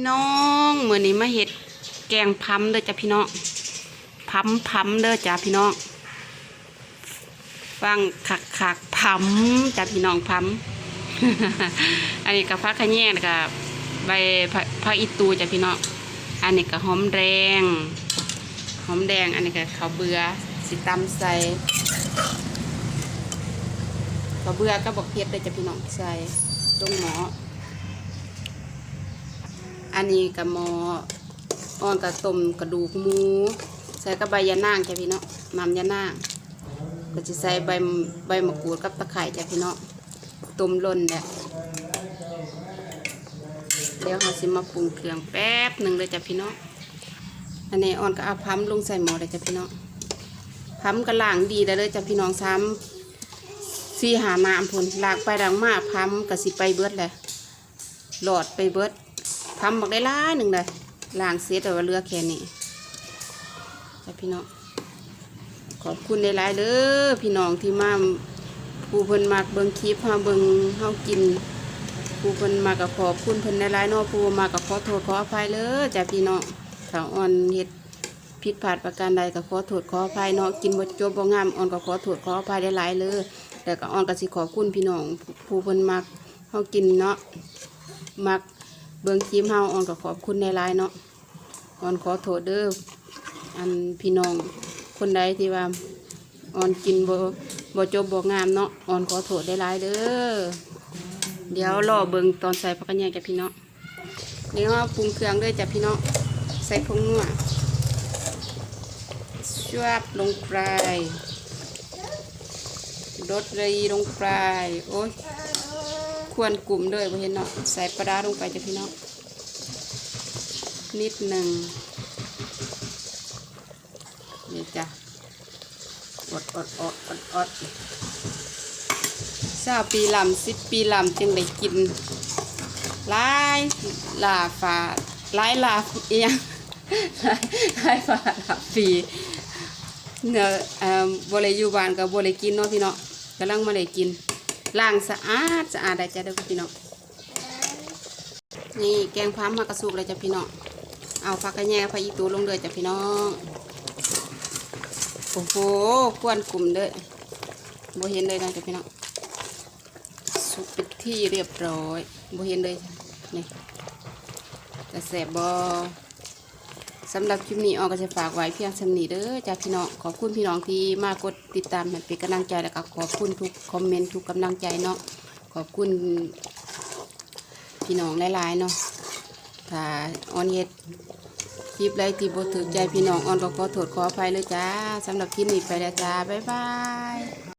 พี่น้องมือนี้มาเฮ็ดแกงพัมเด้อจ้ะพี่น้องพัมพัมเด้อจ้ะพี่น้องฟังคักคักพัมจ้ะพี่น้องพัมอันนี้ก็ผักขะแยงแล้วก็ใบผักอีตูจ้ะพี่น้องอันนี้ก็หอมแดงหอมแดง อันนี้ก็ข้าวเบือสิตำใส่ข้าวเบือก็บอกเผ็ดเด้อจ้ะพี่น้องใส่ลงหมอ อันนี้กับหมออ่อนกับต้มกระดูกหมู ใส่กับใบยะนางจ้ะพี่เนาะนำยะนางก็จะใส่ใบใบมะกรูดกับตะไคร้จ้ะพี่เนาะต้มล้นแหละเดี๋ยวเราสิมาปรุงเครื่องแป๊บหนึ่งเลยจ้ะพี่เนาะอันนี้อ่อนก็เอาพัมลงใส่หม้อเลยจ้ะพี่เนาะพัมก็ล้างดีได้เลยจ้ะพี่น้องซ้ำสี่หาน้ำพุ่นลากไปดังมากพัมก็สิไปเบิดเลยหลอดไปเบิด ทำบักได้หล้ายหนึ่งเลยล้างเสียแต่ว่าเลือกแค่นี้จ้ะพี่น้อง ขอบคุณได้หลายเด้อพี่น้องที่มาผู้เพิ่นมากเบิ่งคลิปเฮาเบิ่งเฮากิน ผู้เพิ่นมากับขอบคุณเพิ่นได้หลายเนาะผู้มากับขอโทษขออภัยเลยจ้ะพี่น้องถ้าอ่อนเฮ็ดผิดพลาดประการใดก็ขอโทษขออภัยเนาะกินบ่จบบ่งามอ่อนก็ขอโทษขออภัยได้หลายเลยแต่ก็อ่อนก็สิขอบคุณพี่น้องผู้เพิ่นมักเฮากินเนาะมัก เบิ่งคลิปเฮาออนก็ขอบคุณในไลน์เนาะออนขอโทษเด้ออันพี่น้องคนใดที่ว่าออนกินบ่บ่จบบ่งามเนาะออนขอโทษได้หลายเด้อเดี๋ยวรอเบิ่งตอนใส่ผักกระแยงจ้ะพี่น้องเดี๋ยวเราปรุงเครื่องด้วยจ้ะพี่น้องใส่ผงนัวชวบลงไปรสเลยลงไปโอ้ย ควรกลุ่มด้วยบ่เห็นเนาะใส่ปลาร้าลงไปจ้ะพี่น้องนิดหนึ่งนี่จ้ะอดอดอดอดอดเศร้าปีลำสิบปีลำจึงได้กินลายลาฝาลายลาเอียงลายฝาลาปีเนื้อเอ่อบริยูบานกับบริกินเนาะพี่เนาะกำลังมาได้กิน ล้างสะอาดสะอาดได้จ้ะเด้อพี่น้องนี่แกงพามมากระสุกเลยจ้ะพี่น้องเอาผักกระแยงผักอีตูลงเลยจ้ะพี่น้องโอ้โหควนกลุ่มเด้อบ่เห็นเลยนะจ้ะพี่น้องสุกป็นที่เรียบร้อยบ่เห็นเลยนี่จะแสบบ่ สำหรับคลิปนี้ออกก็จะฝากไว้เพียงสำนีเด้อจ้าพี่น้องขอบคุณพี่น้องที่มากดติดตามเป็นกำลังใจแล้วก็ขอบคุณทุกคอมเมนต์ทุกกำลังใจเนาะขอบคุณพี่น้องหลายๆเนาะถ้าออนเฮ็ดคลิปไรที่บ่ถูกใจพี่น้องออนก็ขอโทษขออภัยเลยจ้าสำหรับคลิปนี้ไปแล้วจ้าบ๊ายบาย